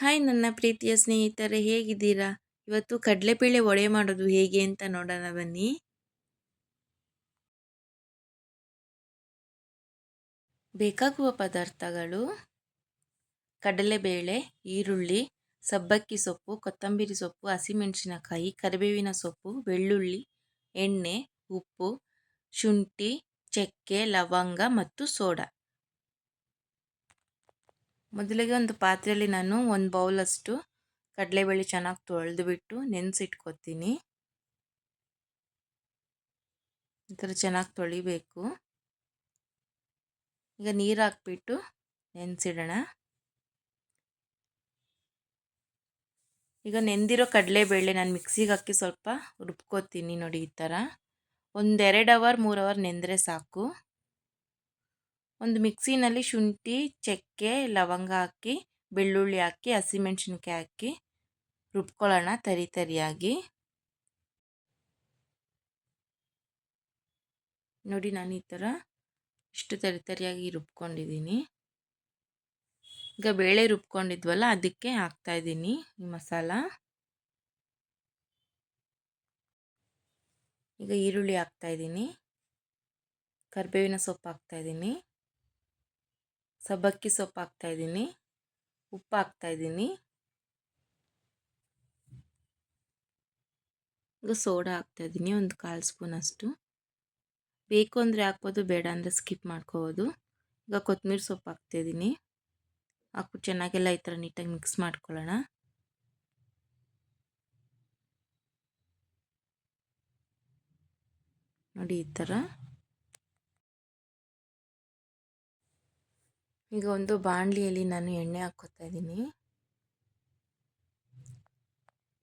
Hi ನನ್ನ ಪ್ರೀತಿಯ ಸ್ನೇಹಿತರೆ, ಹೇಗಿದ್ದೀರಾ? ಇವತ್ತು ಕಡಲೆಬೇಳೆ ವಡೆ ಮಾಡೋದು ಹೇಗೆ ಅಂತ ನೋಡೋಣ ಬನ್ನಿ. ಬೇಕಾಗುವ ಪದಾರ್ಥಗಳು ಕಡಲೆಬೇಳೆ, ಈರುಳ್ಳಿ, ಸಬ್ಬಕ್ಕಿ ಸೊಪ್ಪು, ಕೊತ್ತಂಬರಿ ಸೊಪ್ಪು, ಹಸಿಮೆಣಸಿನಕಾಯಿ, ಕರಿಬೇವಿನ ಸೊಪ್ಪು, ಬೆಳ್ಳುಳ್ಳಿ, ಎಣ್ಣೆ, ಉಪ್ಪು, ಶುಂಠಿ, ಚಕ್ಕೆ, ಲವಂಗ ಮತ್ತು ಸೋಡಾ. ಮೊದಲಿಗೆ ಒಂದು ಪಾತ್ರೆಯಲ್ಲಿ ನಾನು ಒಂದು ಬೌಲಷ್ಟು ಕಡಲೆಬೇಳೆ ಚೆನ್ನಾಗಿ ತೊಳೆದುಬಿಟ್ಟು ನೆನೆಸಿಟ್ಕೋತೀನಿ. ಈ ಥರ ಚೆನ್ನಾಗಿ ತೊಳಿಬೇಕು. ಈಗ ನೀರು ಹಾಕ್ಬಿಟ್ಟು ನೆನೆಸಿಡೋಣ. ಈಗ ನೆಂದಿರೋ ಕಡಲೆಬೇಳೆ ನಾನು ಮಿಕ್ಸಿಗೆ ಹಾಕಿ ಸ್ವಲ್ಪ ರುಬ್ಕೋತೀನಿ ನೋಡಿ ಈ ಥರ. ಒಂದೆರಡು ಅವರ್ ಮೂರು ಅವರ್ ನೆಂದರೆ ಸಾಕು. ಒಂದು ಮಿಕ್ಸಿನಲ್ಲಿ ಶುಂಠಿ, ಚಕ್ಕೆ, ಲವಂಗ ಹಾಕಿ, ಬೆಳ್ಳುಳ್ಳಿ ಹಾಕಿ, ಹಸಿಮೆಣ್ಸಿನ್ಕಾಯಿ ಹಾಕಿ ರುಬ್ಕೊಳ್ಳೋಣ ತರಿ ತರಿಯಾಗಿ. ನೋಡಿ ನಾನು ಈ ಥರ ಇಷ್ಟು ತರಿ ತರಿಯಾಗಿ ರುಬ್ಕೊಂಡಿದ್ದೀನಿ. ಈಗ ಬೇಳೆ ರುಬ್ಕೊಂಡಿದ್ವಲ್ಲ ಅದಕ್ಕೆ ಹಾಕ್ತಾಯಿದ್ದೀನಿ ಈ ಮಸಾಲ. ಈಗ ಈರುಳ್ಳಿ ಹಾಕ್ತಾಯಿದ್ದೀನಿ ಕರಿಬೇವಿನ ಸೊಪ್ಪು ಹಾಕ್ತಾಯಿದ್ದೀನಿ ಸಬ್ಬಕ್ಕಿ ಸೊಪ್ಪು ಹಾಕ್ತಾಯಿದ್ದೀನಿ ಉಪ್ಪು ಹಾಕ್ತಾಯಿದ್ದೀನಿ ಈಗ ಸೋಡಾ ಹಾಕ್ತಾಯಿದ್ದೀನಿ ಒಂದು ಕಾಲು ಸ್ಪೂನ್ ಅಷ್ಟು. ಬೇಕು ಅಂದರೆ ಹಾಕ್ಬೋದು, ಬೇಡ ಅಂದರೆ ಸ್ಕಿಪ್ ಮಾಡ್ಕೋಬೋದು. ಈಗ ಕೊತ್ತಂಬರಿ ಸೊಪ್ಪು ಹಾಕ್ತಾಯಿದ್ದೀನಿ ಹಾಕ್ಬಿಟ್ಟು ಚೆನ್ನಾಗೆಲ್ಲ ಈ ಥರ ನೀಟಾಗಿ ಮಿಕ್ಸ್ ಮಾಡ್ಕೊಳ್ಳೋಣ. ನೋಡಿ ಈ ಥರ. ಈಗ ಒಂದು ಬಾಣಲಿಯಲ್ಲಿ ನಾನು ಎಣ್ಣೆ ಹಾಕ್ಕೋತಾ ಇದ್ದೀನಿ.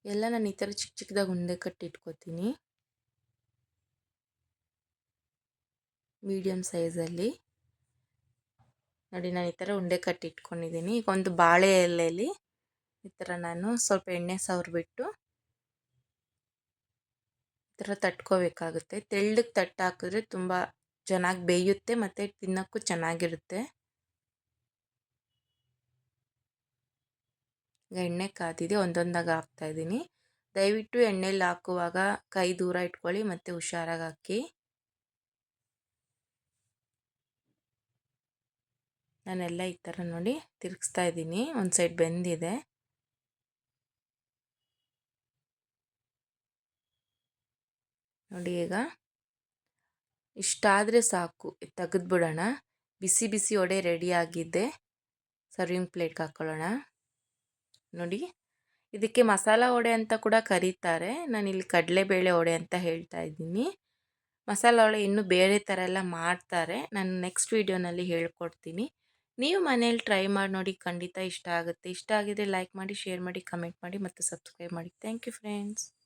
ಎಲ್ಲ ನಾನು ಈ ಥರ ಚಿಕ್ಕ ಚಿಕ್ಕದಾಗಿ ಉಂಡೆ ಕಟ್ಟಿ ಇಟ್ಕೋತೀನಿ. ಮೀಡಿಯಮ್ ಸೈಜಲ್ಲಿ. ನೋಡಿ, ನಾನು ಈ ಥರ ಉಂಡೆ ಕಟ್ಟಿಟ್ಕೊಂಡಿದ್ದೀನಿ ಈಗ ಒಂದು ಬಾಳೆ ಎಲೆಯಲ್ಲಿ ಈ ಥರ ನಾನು ಸ್ವಲ್ಪ ಎಣ್ಣೆ ಸವರ್ಬಿಟ್ಟು ಈ ಥರ ತಟ್ಕೋಬೇಕಾಗುತ್ತೆ. ತೆಳ್ಳಗೆ ತಟ್ಟಾಕಿದ್ರೆ ತುಂಬ ಚೆನ್ನಾಗಿ ಬೇಯುತ್ತೆ ಮತ್ತು ತಿನ್ನೋಕ್ಕೂ ಚೆನ್ನಾಗಿರುತ್ತೆ. ಎಣ್ಣೆ ಕಾದಿದೆ, ಒಂದೊಂದಾಗಿ ಹಾಕ್ತಾಯಿದ್ದೀನಿ ದಯವಿಟ್ಟು ಎಣ್ಣೆಲಿ ಹಾಕುವಾಗ ಕೈ ದೂರ ಇಟ್ಕೊಳ್ಳಿ ಮತ್ತು ಹುಷಾರಾಗಿ ಹಾಕಿ. ನಾನೆಲ್ಲ ಈ ಥರ ನೋಡಿ ತಿರುಗಿಸ್ತಾ ಇದ್ದೀನಿ. ಒಂದು ಸೈಡ್ ಬೆಂದಿದೆ. ನೋಡಿ ಈಗ. ಇಷ್ಟಾದರೆ ಸಾಕು ತೆಗೆದ್ಬಿಡೋಣ. ಬಿಸಿ ಬಿಸಿ ಒಡೆ ರೆಡಿ ಸರ್ವಿಂಗ್ ಪ್ಲೇಟ್ಗೆ ಹಾಕ್ಕೊಳ್ಳೋಣ ನೋಡಿ. ಇದಕ್ಕೆ ಮಸಾಲ ವಡೆ ಅಂತ ಕೂಡ ಕರೀತಾರೆ. ನಾನಿಲ್ಲಿ ಕಡಲೆಬೇಳೆ ವಡೆ ಅಂತ ಹೇಳ್ತಾ ಇದ್ದೀನಿ. ಮಸಾಲ ವಡೆ ಇನ್ನೂ ಬೇರೆ ಥರ ಎಲ್ಲ ಮಾಡ್ತಾರೆ. ನಾನು ನೆಕ್ಸ್ಟ್ ವೀಡಿಯೋನಲ್ಲಿ ಹೇಳ್ಕೊಡ್ತೀನಿ. ನೀವು ಮನೇಲಿ ಟ್ರೈ ಮಾಡಿ ನೋಡಿ ಖಂಡಿತ ಇಷ್ಟ ಆಗುತ್ತೆ. ಇಷ್ಟ ಆಗಿದ್ರೆ ಲೈಕ್ ಮಾಡಿ ಶೇರ್ ಮಾಡಿ ಕಮೆಂಟ್ ಮಾಡಿ ಮತ್ತು ಸಬ್ಸ್ಕ್ರೈಬ್ ಮಾಡಿ. Thank you friends